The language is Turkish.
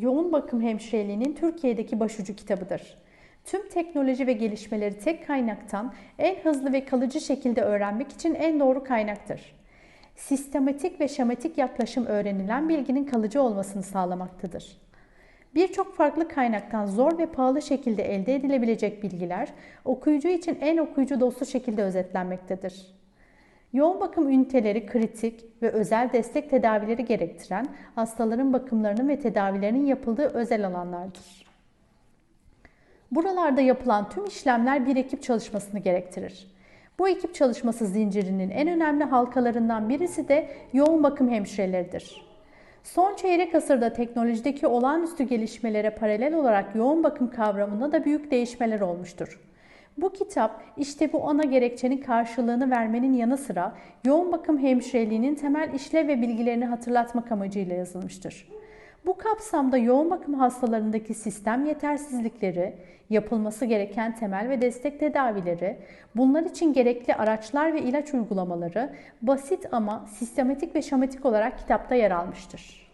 Yoğun bakım hemşireliğinin Türkiye'deki başucu kitabıdır. Tüm teknoloji ve gelişmeleri tek kaynaktan en hızlı ve kalıcı şekilde öğrenmek için en doğru kaynaktır. Sistematik ve şematik yaklaşım öğrenilen bilginin kalıcı olmasını sağlamaktadır. Birçok farklı kaynaktan zor ve pahalı şekilde elde edilebilecek bilgiler okuyucu için en okuyucu dostu şekilde özetlenmektedir. Yoğun bakım üniteleri kritik ve özel destek tedavileri gerektiren hastaların bakımlarının ve tedavilerinin yapıldığı özel alanlardır. Buralarda yapılan tüm işlemler bir ekip çalışmasını gerektirir. Bu ekip çalışması zincirinin en önemli halkalarından birisi de yoğun bakım hemşireleridir. Son çeyrek asırda teknolojideki olağanüstü gelişmelere paralel olarak yoğun bakım kavramında da büyük değişmeler olmuştur. Bu kitap işte bu ana gerekçenin karşılığını vermenin yanı sıra yoğun bakım hemşireliğinin temel işlev ve bilgilerini hatırlatmak amacıyla yazılmıştır. Bu kapsamda yoğun bakım hastalarındaki sistem yetersizlikleri, yapılması gereken temel ve destek tedavileri, bunlar için gerekli araçlar ve ilaç uygulamaları basit ama sistematik ve şematik olarak kitapta yer almıştır.